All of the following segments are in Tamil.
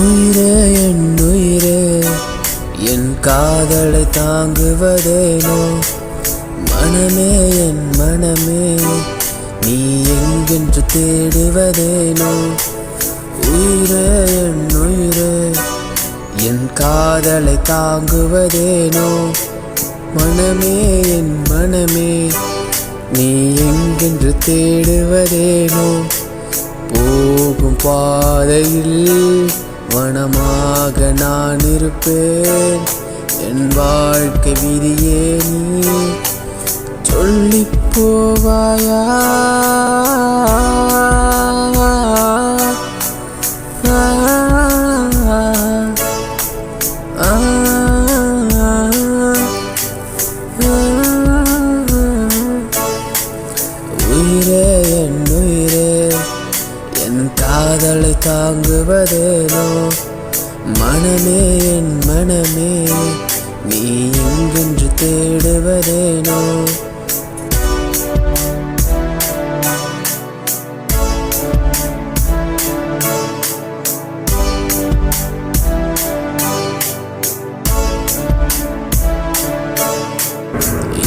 உயிரே என் உயிரே. என் காதலை தாங்குவதேனோ மனமே என் மனமே. நீ எங்கென்று தேடுவதேனோ உயிரே என் உயிரே. என் காதலை தாங்குவதேனோ மனமே என் மனமே. நீ எங்கென்று தேடுவதேனோ போகும் பாதையில் வனமாக நான் இருப்பேன். என் வாழ்க்கை விதியே நீ. காதலை தாங்குவதேனோ மனமே என் மனமே. நீ எங்கென்று தேடுவதேனோ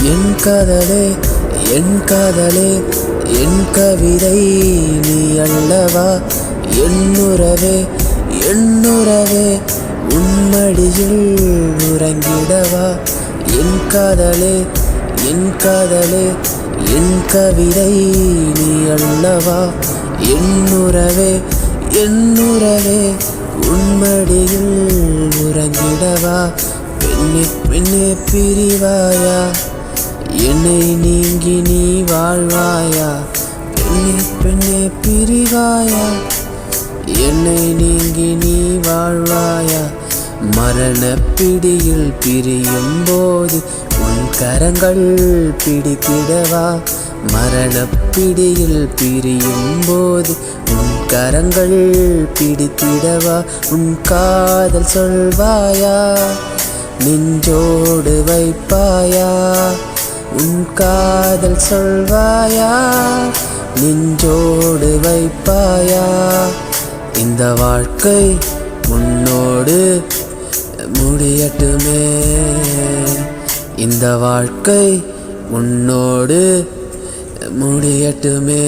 என் காதலே என் காதலே என் கவிதை நீ அல்லவா? என்னுறவே என்னுறவே உன்மடியில் உறங்கிடவா? என் காதலே என் காதலே என் கவிதை நீ அல்லவா? என்னுறவே என்னுறவே உன்மடியில் உறங்கிடவா? பெண்ணே பெண்ணே பிரிவாயா? என்னை நீங்கி நீ வாழ்வாயா? பெண்ணே பெண்ணே பிரிவாயா? என்னை நீங்கி நீ வாழ்வாயா? மரண பிடியில் பிரியும் போது உன் கரங்கள் பிடிக்கிடவா மரண பிடியில் பிரியும் போது உன் கரங்கள் பிடித்திடவா? உன் காதல் சொல்வாயா? நெஞ்சோடு வைப்பாயா? உன் காதல் சொல்வாயா? நெஞ்சோடு வைப்பாயா? இந்த வாழ்க்கை உன்னோடு முடியட்டுமே. இந்த வாழ்க்கை உன்னோடு முடியட்டுமே.